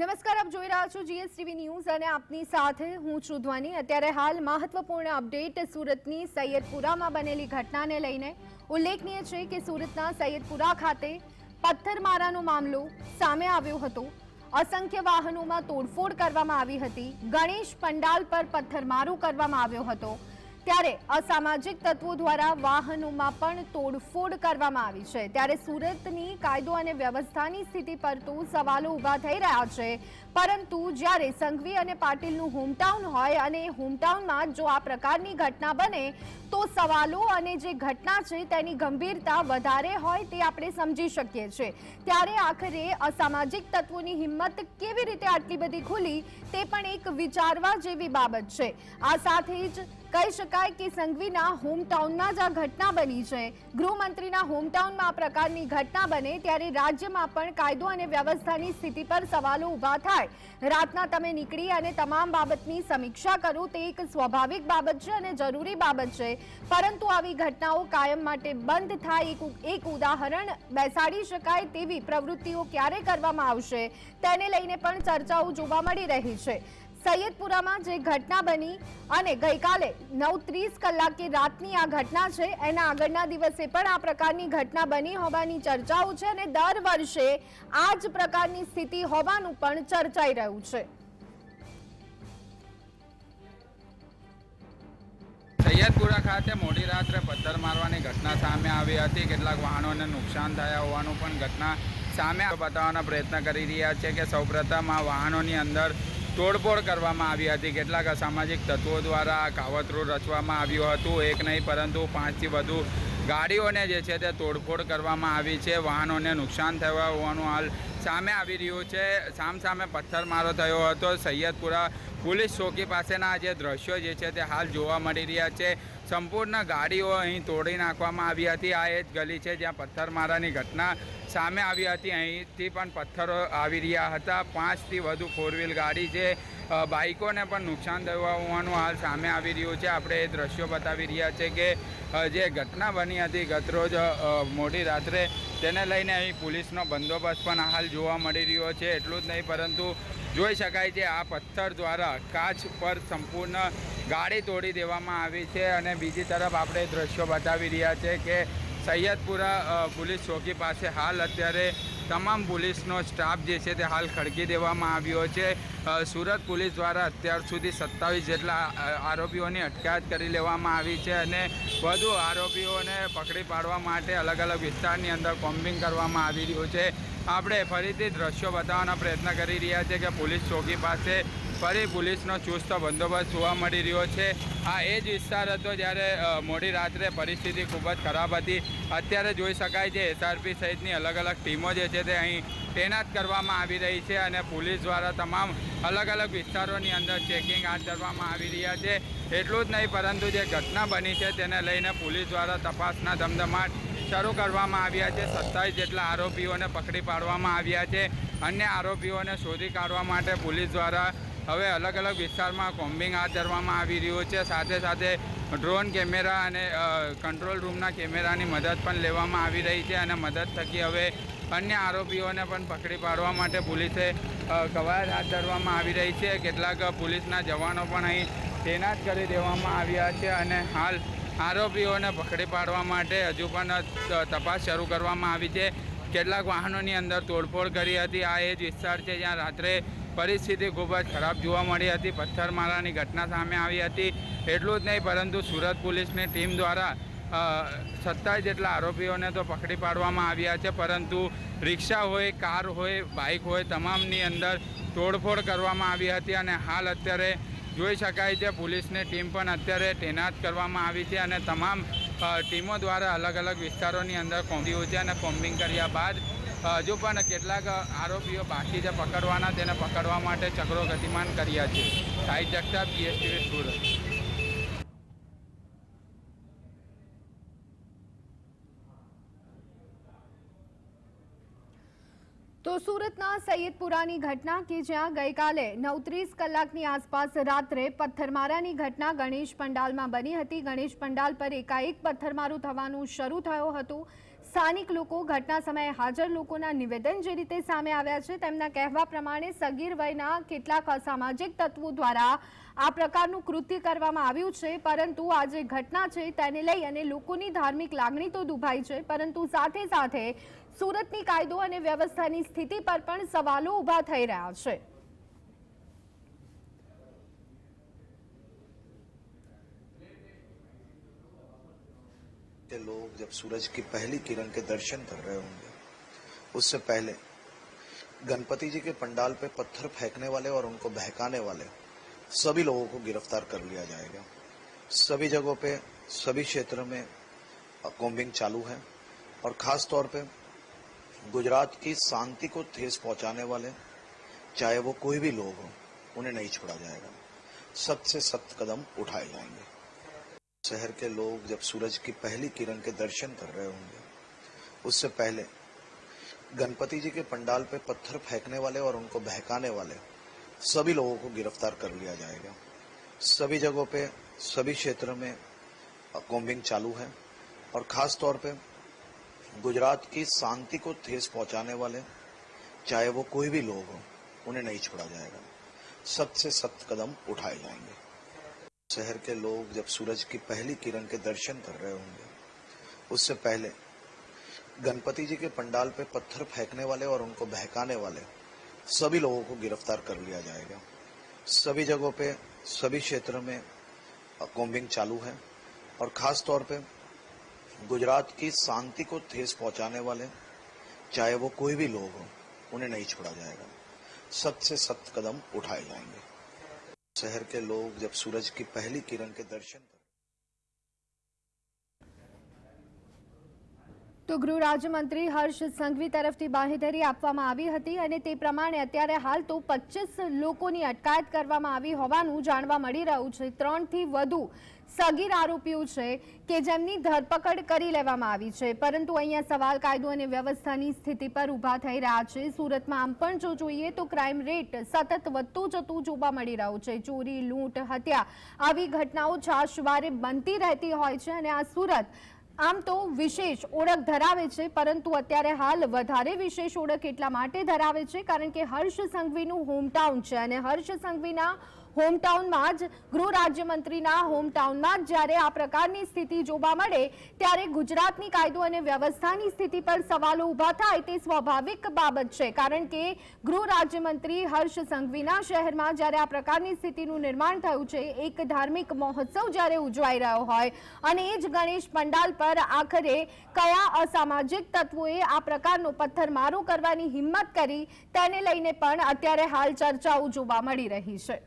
નમસ્કાર, આપ જોઈ રહ્યા છો જીએસટીવી ન્યૂઝ અને આપની સાથે હું છું અત્યારે હાલ મહત્વપૂર્ણ અપડેટ સુરતની સૈયદપુરામાં બનેલી ઘટનાને લઈને ઉલ્લેખનીય છે કે સુરતના સૈયદપુરા ખાતે પથ્થરમારાનો મામલો સામે આવ્યો હતો. અસંખ્ય વાહનોમાં તોડફોડ કરવામાં આવી હતી. ગણેશ પંડાલ પર પથ્થરમારો કરવામાં આવ્યો હતો. ત્યારે અસામાજિક તત્વો દ્વારા વાહનોમાં પણ તોડફોડ કરવામાં આવી છે. ત્યારે સુરતની કાયદો અને વ્યવસ્થાની સ્થિતિ પર તો સવાલો ઊભા થઈ રહ્યા છે. પરંતુ જ્યારે સંઘવી અને પાટીલનું હોમટાઉન હોય અને હોમટાઉનમાં જો આ પ્રકારની ઘટના બને, તો સવાલો અને જે ઘટના છે તેની ગંભીરતા વધારે હોય તે આપણે સમજી શકીએ છીએ. ત્યારે આખરે અસામાજિક તત્વોની હિંમત કેવી રીતે આટલી બધી ખુલી, તે પણ એક વિચારવા જેવી બાબત છે. આ સાથે જ કહી શકાય કે સંઘવીના હોમટાઉનમાં જ આ ઘટના બની છે. ગૃહમંત્રીના હોમટાઉનમાં આ પ્રકારની ઘટના બને ત્યારે રાજ્યમાં પણ કાયદો અને વ્યવસ્થાની સ્થિતિ પર સવાલો ઊભા થાય. રાતના તમે નીકળી અને તમામ બાબતની સમીક્ષા કરો તે એક સ્વાભાવિક બાબત છે અને જરૂરી બાબત છે. પરંતુ આવી ઘટનાઓ કાયમ માટે બંધ થાય એક ઉદાહરણ બેસાડી શકાય તેવી પ્રવૃત્તિઓ ક્યારે કરવામાં આવશે? તેને લઈને પણ ચર્ચાઓ જોવા મળી રહી છે. સૈયદપુરામાં જે ઘટના બની અને ગઈકાલે નવ ત્રીસ કલાકે રાતની આ ઘટના છે, એના આગળના દિવસે પણ આ પ્રકારની ઘટના બની હોવાની ચર્ચાઓ છે અને દર વર્ષે આ જ પ્રકારની સ્થિતિ હોવાનું પણ ચર્ચાઈ રહ્યું છે. સૈયદપુરા ખાતે મોડી રાત્રે પથ્થર મારવાની ઘટના સામે આવી હતી. કેટલાક વાહનોને નુકસાન થયા હોવાનું પણ ઘટના સામે બતાવવાનો પ્રયત્ન કરી રહ્યા છે કે સૌપ્રથમ આ વાહનોની અંદર તોડફોડ કરવામાં આવી હતી. કેટલાક અસામાજિક તત્વો દ્વારા કાવતરું રચવામાં આવ્યું હતું. એક નહીં, પરંતુ પાંચથી વધુ ગાડીઓને જે છે તે તોડફોડ કરવામાં આવી છે. વાહનોને નુકસાન થયા હોવાનું હાલ સામે આવી રહ્યું છે. સામસામે પથ્થરમારો થયો હતો. સૈયદપુરા પોલીસ ચોકી પાસેના જે દ્રશ્યો જે છે તે હાલ જોવા મળી રહ્યા છે. સંપૂર્ણ ગાડીઓ અહીં તોડી નાખવામાં આવી હતી. આ એ જ ગલી છે જ્યાં પથ્થરમારાની ઘટના સામે આવી હતી. અહીંથી પણ પથ્થરો આવી રહ્યા હતા. પાંચથી વધુ ફોર વ્હીલ ગાડી છે. બાઇકોને પણ નુકસાન થયું હોવાનું હાલ સામે આવી રહ્યું છે. આપણે એ દ્રશ્યો બતાવી રહ્યા છે કે જે ઘટના બની હતી ગતરોજ મોડી રાત્રે, તેને લઈને અહીં પોલીસનો બંદોબસ્ત પણ હાલ જોવા મળી રહ્યો છે. એટલું જ નહીં, પરંતુ જોઈ શકાય છે, આ પથ્થર દ્વારા કાચ પર સંપૂર્ણ ગાડી તોડી દેવામાં આવી છે અને બીજી તરફ આપણે દ્રશ્યો બતાવી રહ્યા છે કે સૈયદપુરા પોલીસ ચોકી પાસે હાલ અત્યારે તમામ પોલીસનો સ્ટાફ જે છે તે હાલ ખડકી દેવામાં આવ્યો છે. સુરત પોલીસ દ્વારા અત્યાર સુધી સત્તાવીસ જેટલા આરોપીઓની અટકાયત કરી લેવામાં આવી છે અને વધુ આરોપીઓને પકડી પાડવા માટે અલગ અલગ વિસ્તારની અંદર કોમ્બિંગ કરવામાં આવી રહ્યું છે. આપણે ફરીથી દ્રશ્યો બતાવવાનો પ્રયત્ન કરી રહ્યા છે કે પોલીસ ચોકી પાસે ફરી પોલીસનો ચુસ્ત બંદોબસ્ત જોવા મળી રહ્યો છે. આ એ જ વિસ્તાર હતો જ્યારે મોડી રાત્રે પરિસ્થિતિ ખૂબ જ ખરાબ હતી. અત્યારે જોઈ શકાય છે એસઆરપી સહિતની અલગ અલગ ટીમો જે છે તે અહીં તૈનાત કરવામાં આવી રહી છે અને પોલીસ દ્વારા તમામ અલગ અલગ વિસ્તારોની અંદર ચેકિંગ હાથ ધરવામાં આવી રહ્યા છે. એટલું જ નહીં, પરંતુ જે ઘટના બની છે તેને લઈને પોલીસ દ્વારા તપાસના ધમધમાટ શરૂ કરવામાં આવ્યા છે. સત્તાવીસ જેટલા આરોપીઓને પકડી પાડવામાં આવ્યા છે અન્ય આરોપીઓને શોધી કાઢવા માટે પોલીસ દ્વારા હવે અલગ અલગ વિસ્તારમાં કોમ્બિંગ હાથ ધરવામાં આવી રહ્યું છે. સાથે સાથે ડ્રોન કેમેરા અને કંટ્રોલ રૂમના કેમેરાની મદદ પણ લેવામાં આવી રહી છે અને મદદ થકી હવે અન્ય આરોપીઓને પણ પકડી પાડવા માટે પોલીસે કવાયત હાથ ધરવામાં આવી રહી છે. કેટલાક પોલીસના જવાનો પણ અહીં તૈનાત કરી દેવામાં આવ્યા છે અને હાલ આરોપીઓને પકડી પાડવા માટે હજુ પણ તપાસ શરૂ કરવામાં આવી છે. કેટલાક વાહનોની અંદર તોડફોડ કરી હતી. આ એ જ વિસ્તાર છે જ્યાં રાત્રે પરિસ્થિતિ ખૂબ જ ખરાબ જોવા મળી હતી. પથ્થરમારાની ઘટના સામે આવી હતી. એટલું જ નહીં, પરંતુ સુરત પોલીસની ટીમ દ્વારા સત્તાવીસ જેટલા આરોપીઓને તો પકડી પાડવામાં આવ્યા છે. પરંતુ રિક્ષા હોય, કાર હોય, બાઇક હોય, તમામની અંદર તોડફોડ કરવામાં આવી હતી અને હાલ અત્યારે જોઈ શકાય છે, પોલીસની ટીમ પણ અત્યારે તૈનાત કરવામાં આવી છે અને તમામ ટીમો દ્વારા અલગ અલગ વિસ્તારોની અંદર કોમ્બિંગ છે અને કોમ્બિંગ કર્યા બાદ હજુ પણ કેટલાક આરોપીઓ બાકી છે પકડવાના, તેને પકડવા માટે ચક્રો ગતિમાન કર્યા છે. સાહિત્ય જગતાપ જીએસટીવી સુરત. તો સુરતના સૈયદપુરાની ઘટના કે જ્યાં ગઈકાલે નવત્રીસ કલાકની આસપાસ રાત્રે પથ્થરમારાની ઘટના ગણેશ પંડાલમાં બની હતી. ગણેશ પંડાલ પર એકાએક પથ્થરમારો થવાનું શરૂ થયો હતું. સ્થાનિક લોકો ઘટના સમયે હાજર લોકોના નિવેદન જે રીતે સામે આવ્યા છે, તેમના કહેવા પ્રમાણે સગીર વયના કેટલાક અસામાજિક તત્વો દ્વારા આ પ્રકારનું કૃત્ય કરવામાં આવ્યું છે. પરંતુ આ જે ઘટના છે તેને લઈ અને લોકોની ધાર્મિક લાગણી તો દુભાઈ છે, પરંતુ સાથે સાથે સુરતની કાયદો અને વ્યવસ્થાની સ્થિતિ પર પણ સવાલો ઊભા થઈ રહ્યા છે. के लोग जब सूरज की पहली किरण के दर्शन कर रहे होंगे। उससे पहले गणपति जी के पंडाल पे पत्थर फेंकने वाले और उनको बहकाने वाले सभी लोगों को गिरफ़्तार कर लिया जाएगा। सभी जगहों पे, सभी क्षेत्र में कॉम्बिंग चालू है और खास तौर पे गुजरात की शांति को ठेस पहुँचाने वाले, चाहे वो कोई भी लोग हो, उन्हें नहीं छोड़ा जाएगा। सख्त से सख्त कदम उठाए जाएँगे। शहर के लोग जब सूरज की पहली किरण के दर्शन कर रहे होंगे, उससे पहले गणपति जी के पंडाल पे पत्थर फेंकने वाले और उनको बहकाने वाले सभी लोगों को गिरफ़्तार कर लिया जाएगा। सभी जगहों पे, सभी क्षेत्र में कॉम्बिंग चालू है और खास तौर पे गुजरात की शांति को ठेस पहुँचाने वाले, चाहे वो कोई भी लोग हो, उन्हें नहीं छोड़ा जाएगा। सख्त से सख्त कदम उठाए जाएँगे। शहर के लोग जब सूरज की पहली किरण के दर्शन कर रहे होंगे, उससे पहले गणपति जी के पंडाल पे पत्थर फेंकने वाले और उनको बहकाने वाले सभी लोगों को गिरफ़्तार कर लिया जाएगा। सभी जगहों पे, सभी क्षेत्र में कॉम्बिंग चालू है और खास तौर पे गुजरात की शांति को ठेस पहुँचाने वाले, चाहे वो कोई भी लोग हो, उन्हें नहीं छोड़ा जाएगा। सख्त से सख्त कदम उठाए जाएँगे। शहर के लोग जब सूरज की पहली किरण के दर्शन તો ગૃહ રાજ્યમંત્રી હર્ષ સંઘવી તરફથી બાંહેધરી આપવામાં આવી હતી અને તે પ્રમાણે અત્યારે હાલ તો પચીસ લોકોની અટકાયત કરવામાં આવી હોવાનું જાણવા મળી રહ્યું છે. ત્રણથી વધુ સગીર આરોપીઓ છે કે જેમની ધરપકડ કરી લેવામાં આવી છે. પરંતુ અહીંયા સવાલ કાયદો અને વ્યવસ્થાની સ્થિતિ પર ઊભા થઈ રહ્યા છે. સુરતમાં આમ પણ જો જોઈએ તો ક્રાઇમ રેટ સતત વધતું જતું જોવા મળી રહ્યું છે. ચોરી, લૂંટ, હત્યા આવી ઘટનાઓ છાશવારે બનતી રહેતી હોય છે અને આ સુરત આમ તો વિશેષ ઓળખ ધરાવે છે, પરંતુ અત્યારે હાલ વધારે વિશેષ ઓળખ એટલા માટે ધરાવે છે, કારણ કે હર્ષ સંઘવીનું હોમટાઉન છે અને હર્ષ સંઘવીના હોમટાઉનમાં જ ગૃહ રાજ્યમંત્રીના હોમટાઉનમાં જ જ્યારે આ પ્રકારની સ્થિતિ જોવા મળે, ત્યારે ગુજરાતની કાયદો અને વ્યવસ્થાની સ્થિતિ પર સવાલો ઊભા થાય તે સ્વાભાવિક બાબત છે. કારણ કે ગૃહ રાજ્યમંત્રી હર્ષ સંઘવીના શહેરમાં જ્યારે આ પ્રકારની સ્થિતિનું નિર્માણ થયું છે, એક ધાર્મિક મહોત્સવ જ્યારે ઉજવાઈ રહ્યો હોય અને એ જ ગણેશ પંડાલ પર આખરે કયા અસામાજિક તત્વોએ આ પ્રકારનો પથ્થરમારો કરવાની હિંમત કરી, તેને લઈને પણ અત્યારે હાલ ચર્ચાઓ જોવા મળી રહી છે.